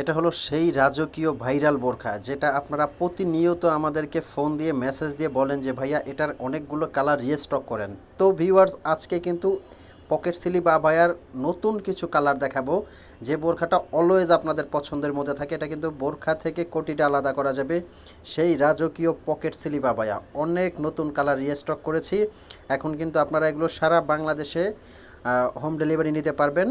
এটা হলো সেই রাজকীয় ভাইরাল বোরখা, যেটা আপনারা প্রতিনিয়ত আমাদেরকে ফোন দিয়ে, মেসেজ দিয়ে বলেন যে, ভাইয়া, এটার অনেকগুলো কালার রিস্টক করেন। তো ভিউয়ার্স আজকে কিন্তু পকেট সিলি বা ভাইয়ার নতুন কিছু কালার দেখাবো, যে বোরখাটা অলওয়েজ আপনাদের পছন্দের মধ্যে থাকে। এটা কিন্তু বোরখা থেকে কোটিটা আলাদা করা যাবে। সেই রাজকীয় পকেট সিলি বা ভাইয়া, অনেক নতুন কালার রিস্টক করেছি। এখন কিন্তু আপনারা এগুলো সারা বাংলাদেশে হোম ডেলিভারি নিতে পারবেন।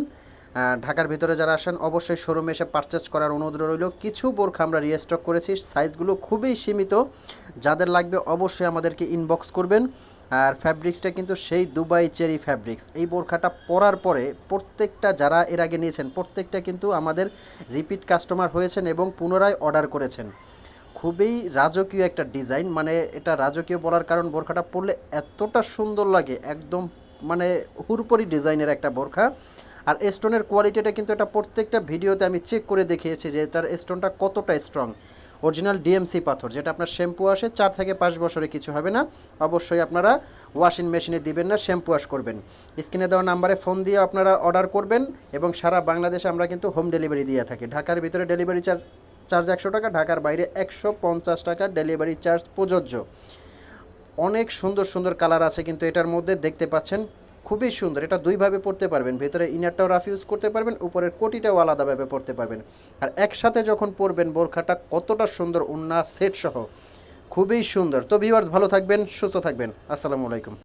ঢাকার ভিতরে যারা আসেন, অবশ্যই শোরুমে এসে পারচেস করার অনুরোধ রইল। কিছু বোরখা আমরা রিস্টক করেছি। সাইজগুলো খুবই সীমিত। যাদের লাগবে অবশ্যই আমাদেরকে ইনবক্স করবেন। আর ফ্যাব্রিক্সটা কিন্তু সেই দুবাই চেরি ফ্যাব্রিক্স এই বোরখাটা পরার পরে প্রত্যেকটা যারা এর আগে নিয়েছেন, প্রত্যেকটা কিন্তু আমাদের রিপিট কাস্টমার হয়েছেন এবং পুনরায় অর্ডার করেছেন। খুবই রাজকীয় একটা ডিজাইন মানে এটা রাজকীয় বলার কারণ বোরখাটা পরলে এতটা সুন্দর লাগে। একদম মানে হুরপরি ডিজাইনের একটা বোরখা। আর স্টোনের কোয়ালিটিটা কিন্তু এটা প্রত্যেকটা ভিডিওতে আমি চেক করে দেখিয়েছি যে এটার স্টোনটা কতটা স্ট্রং অরিজিনাল ডিএমসি পাথর, যেটা আপনার শ্যাম্পু আসে, চার থেকে পাঁচ বছরে কিছু হবে না। অবশ্যই আপনারা ওয়াশিং মেশিনে দিবেন না শ্যাম্পু ওয়াশ করবেন। স্ক্রিনে দেওয়া নাম্বারে ফোন দিয়ে আপনারা অর্ডার করবেন এবং সারা বাংলাদেশে আমরা কিন্তু হোম ডেলিভারি দিয়ে থাকি। ঢাকার ভিতরে ডেলিভারি চার্জ চার্জ একশো টাকা, ঢাকার বাইরে একশো পঞ্চাশ টাকা ডেলিভারি চার্জ প্রযোজ্য। অনেক সুন্দর সুন্দর কালার আছে কিন্তু এটার মধ্যে দেখতে পাচ্ছেন। খুবই সুন্দর। এটা দুইভাবে পড়তে পারবেন। ভেতরে ইনারটাও রাফ ইউজ করতে পারবেন, উপরের কোটিটাও আলাদাভাবে পড়তে পারবেন। আর একসাথে যখন পরবেন বোরখাটা, কতটা সুন্দর উন্না সেট সহ। খুবই সুন্দর। তো ভিউয়ার্স ভালো থাকবেন, সুস্থ থাকবেন। আসসালামু আলাইকুম।